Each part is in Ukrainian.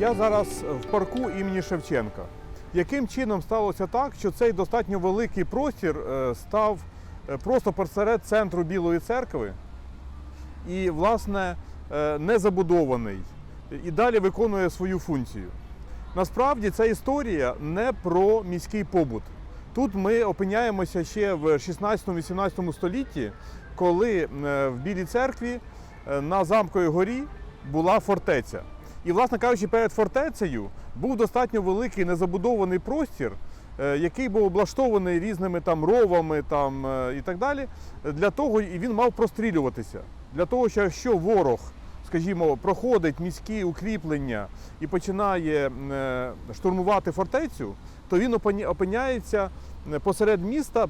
Я зараз в парку імені Шевченка. Яким чином сталося так, що цей достатньо великий простір е, став е, просто посеред центру Білої церкви і, власне, е, не забудований і далі виконує свою функцію? Насправді ця історія не про міський побут. Тут ми опиняємося ще в 16-18 столітті, коли в Білій церкві на замковій горі була фортеця. І, власне кажучи, перед фортецею був достатньо великий незабудований простір, е, який був облаштований різними там ровами там, е, і так далі. Для того і він мав прострілюватися. Для того, що якщо ворог, скажімо, проходить міські укріплення і починає е, штурмувати фортецю, то він опиня- опиняється посеред міста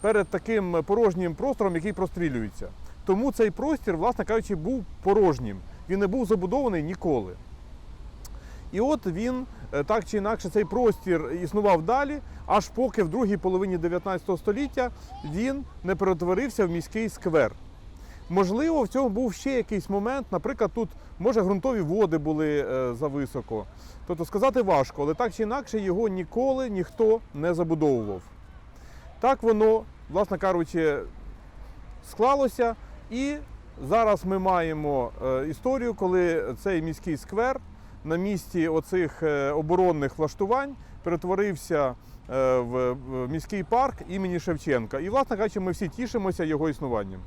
перед таким порожнім простором, який прострілюється. Тому цей простір, власне кажучи, був порожнім. Він не був забудований ніколи. І от він е, так чи інакше цей простір існував далі, аж поки в другій половині 19 століття він не перетворився в міський сквер. Можливо, в цьому був ще якийсь момент, наприклад, тут може ґрунтові води були е, зависоко. Тобто сказати важко, але так чи інакше його ніколи ніхто не забудовував. Так воно, власне кажучи, склалося. І зараз ми маємо е, історію, коли цей міський сквер на місці оцих е, оборонних влаштувань перетворився е, в міський парк імені Шевченка. І, власне кажучи, ми всі тішимося його існуванням.